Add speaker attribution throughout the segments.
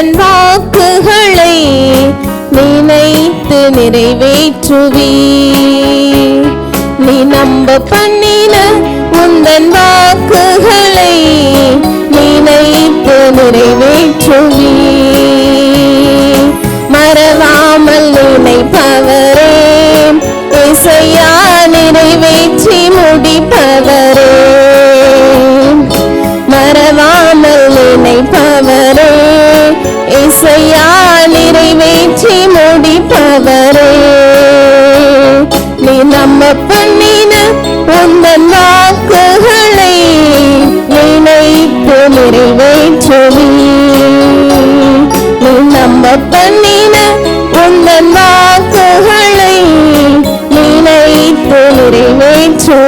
Speaker 1: உந்தன் வாக்குகளை நினைத்து நிறைவேற்றுவி நீ நம்ப பண்ணின உந்தன் வாக்குகளை நினைத்து நிறைவேற்றுவி இசையா நிறைவேற்றி முடிப்பவரே. நீ நம்ம பண்ணின உந்தன் வாக்குகளை நினைத்து நிறைவேற்றுவி நீ. நம்ம பண்ணின உந்தன் வாக்குகளை நினைத்து நிறைவேற்றுவி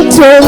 Speaker 1: நிறைவேற்றுவி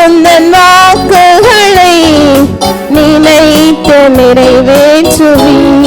Speaker 1: உந்தன் வாக்குகளை நினைத்து நிறைவேற்றுவீர்.